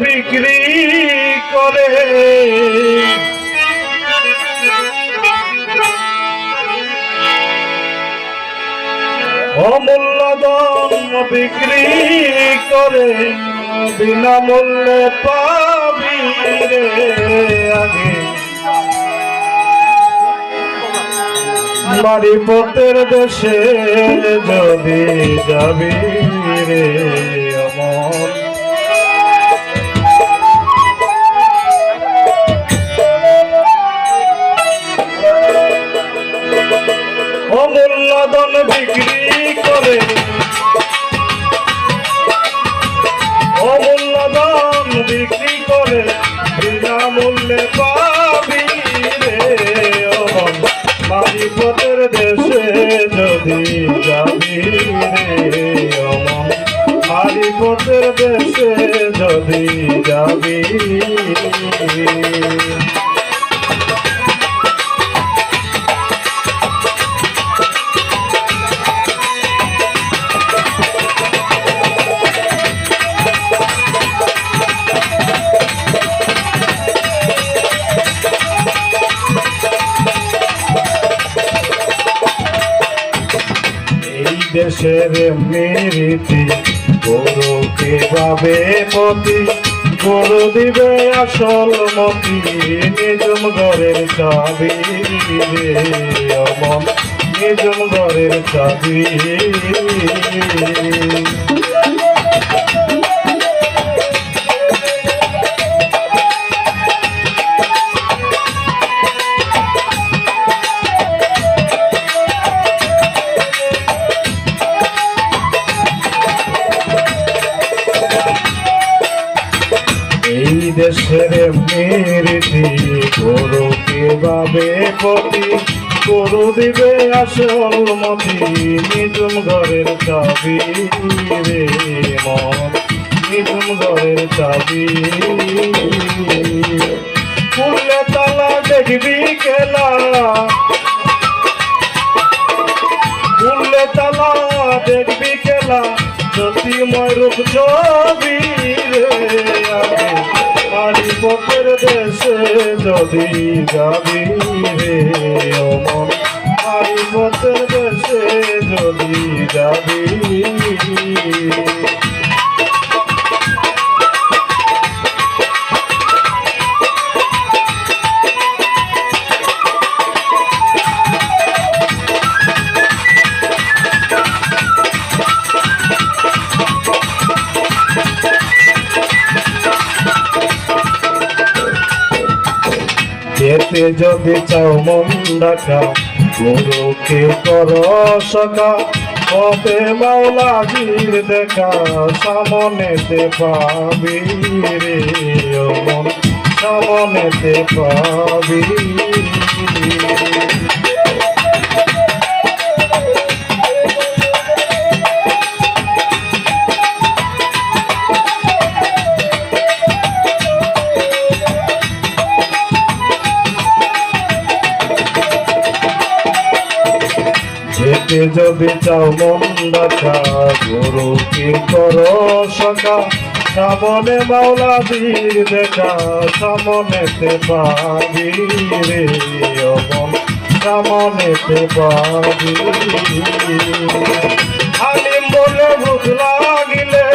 বিক্রি করে। অমূল্য দাম বিক্রি করে বিনামূল্যে পাবি রে আগে বাড়ি পথের দেশে যদি যাবি রে। অমূল্য ধন বিক্রি করে। অমূল্য ধন বিক্রি করে, বিনামূল্যে পাবি রে। পথের দেশে যদি যাবি রে বাড়ি দেশে যদি যাবি দেশের মেরিতে গরু কে ভাবে পতি? গরু দিবে আসল মতি নিজম ঘরের চাবি অমন নিজম ঘরের চাবি। দেশের মেরিতি গরুকে ভাবে পতি, গরু দিবে আসল মতি। নিজম ঘরের চাবি রে মন, নিজম ঘরের চাবি খুললে তালা দেখবি খেলা খুললে তালা দেখবি খেলা জ্যোতিময় রূপ ছবি পথের দেশে যদি যাবি রে অমন বাড়ি পথের দেশে যদি যাবি যেতে যদি চাও মন ডাকা, গুরুকে কর সকা কবে মাওলাজির দেখা, সামনেতে পাবি রে মন, সামনেতে পাবি যেতে যদি চাও মন ডাকা গুরুকে কর সকা সামনে মাওলা বীর দেখা, সামনেতে পাবি রে অমন, সামনেতে পাবি আলিম বলে ভূত লাগিলে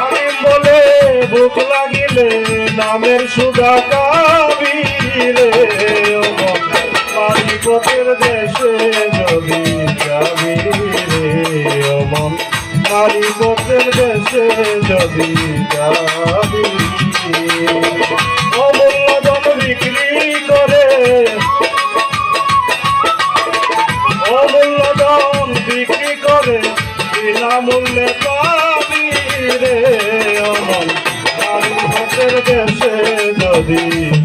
আলিম বলে ভূত লাগিলে, নামের সুদা কাবি মালিপতের দেশে যদি যাবি রে অমন। মালিপতের দেশে যদি যাবি অমূল্য ধন বিক্রি করে। অমূল্য ধন বিক্রি করে। বিনামূল্যে পাবি রে অমন। মালিপতের দেশে যদি